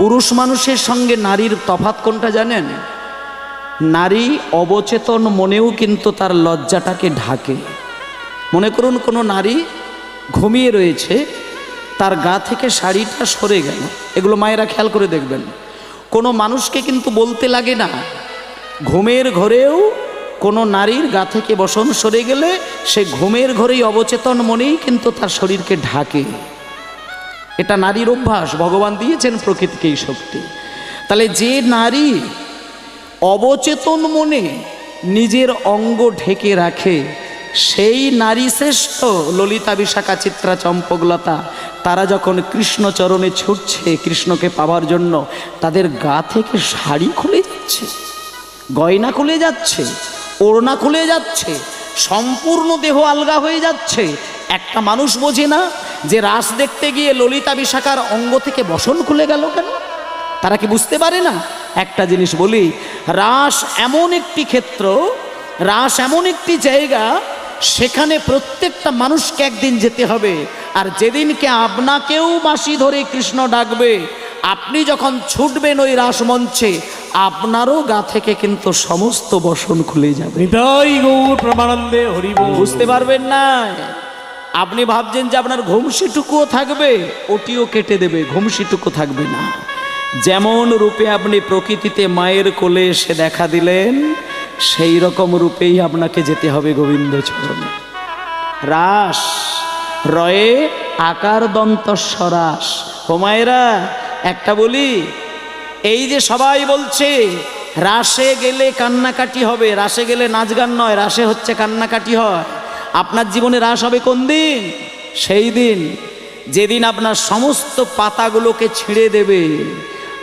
পুরুষ মানুষের সঙ্গে নারীর তফাত কোনটা জানেন? নারী অবচেতন মনেও কিন্তু তার লজ্জাটাকে ঢাকে। মনে করুন কোনো নারী ঘুমিয়ে রয়েছে, তার গা থেকে শাড়িটা সরে গেল। এগুলো মায়েরা খেয়াল করে দেখবেন। কোনো মানুষকে কিন্তু বলতে লাগে না, ঘুমের ঘরেও কোনো নারীর গা থেকে বসন সরে গেলে সে ঘুমের ঘরেই অবচেতন মনেই কিন্তু তার শরীরকে ঢাকে। এটা নারীর অভ্যাস, ভগবান দিয়েছেন প্রকৃতিকে এই শক্তি। তাহলে যে নারী অবচেতন মনে নিজের অঙ্গ ঢেকে রাখে, সেই নারী শ্রেষ্ঠ। ললিতা বিশাখা চিত্রা চম্পকলতা, তারা যখন কৃষ্ণচরণে ছুটছে কৃষ্ণকে পাওয়ার জন্য, তাদের গা থেকে শাড়ি খুলে যাচ্ছে, গয়না খুলে যাচ্ছে, ওড়না খুলে যাচ্ছে, সম্পূর্ণ দেহ আলগা হয়ে যাচ্ছে। একটা মানুষ বোঝে না যে রাস দেখতে গিয়ে ললিতা বিশাখার অঙ্গ থেকে বসন খুলে গেল কেন? তারা কি বুঝতে পারে না? একটা জিনিস বলি রাস এমন একটি ক্ষেত্র রাস এমন একটি জায়গা সেখানে প্রত্যেকটা মানুষকে একদিন যেতে হবে। আর যেদিনকে আপনাকেও বাঁশি ধরে কৃষ্ণ ডাকবে আপনি যখন ছুটবেন ওই রাসমঞ্চে আপনারও গা থেকে কিন্তু সমস্ত বসন খুলে যাবে। বুঝতে পারবেন না? আপনি ভাবছেন যে আপনার ঘুমসিটুকুও থাকবে, ওটিও কেটে দেবে, ঘুমসিটুকু থাকবে না। যেমন রূপে আপনি প্রকৃতিতে মায়ের কোলে এসে দেখা দিলেন, সেই রকম রূপেই আপনাকে যেতে হবে গোবিন্দ চরণে রাস, রয়ে আকার দন্ত সরাস। হোমায়রা, একটা বলি, এই যে সবাই বলছে, রাসে গেলে কান্নাকাটি হবে, রাসে গেলে নাচ গান নয়, রাসে হচ্ছে কান্নাকাটি হয়। আপনার জীবনে রাস হবে কোন দিন? সেই দিন যেদিন আপনার সমস্ত পাতাগুলোকে ছিঁড়ে দেবে।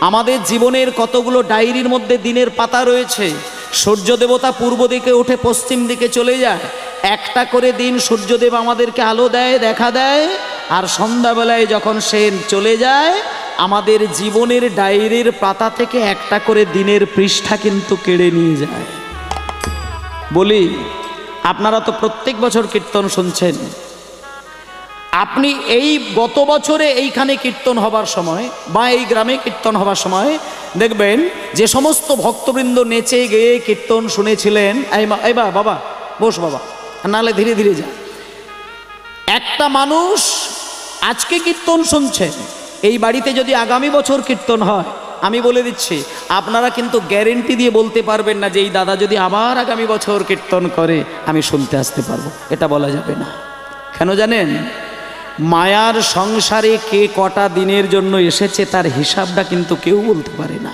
আমাদের জীবনের কতগুলো ডায়েরির মধ্যে দিনের পাতা রয়েছে, সূর্য দেবতা পূর্ব দিকে উঠে পশ্চিম দিকে চলে যায়। একটা করে দিন সূর্যদেব আমাদেরকে আলো দেয়, দেখা দেয়, আর সন্ধ্যাবেলায় যখন সে চলে যায়, আমাদের জীবনের ডায়েরির পাতা থেকে একটা করে দিনের পৃষ্ঠা কিন্তু কেড়ে নিয়ে যায়। বলি আপনারা তো প্রত্যেক বছর কীর্তন শুনছেন। আপনি এই গত বছরে এইখানে কীর্তন হবার সময় বা এই গ্রামে কীর্তন হবার সময় দেখবেন যে সমস্ত ভক্তবৃন্দ নেচে গেয়ে কীর্তন শুনেছিলেন। এই বা, বাবা, বস বাবা, নাহলে ধীরে ধীরে যা। একটা মানুষ আজকে কীর্তন শুনছেন, এই বাড়িতে যদি আগামী বছর কীর্তন হয় আমি বলে দিচ্ছি, আপনারা কিন্তু গ্যারেন্টি দিয়ে বলতে পারবেন না যে এই দাদা যদি আবার আগামী বছর কীর্তন করে, আমি শুনতে আসতে পারব। এটা বলা যাবে না। কেন জানেন? মায়ার সংসারে কে কটা দিনের জন্য এসেছে তার হিসাবটা কিন্তু কেউ বলতে পারে না।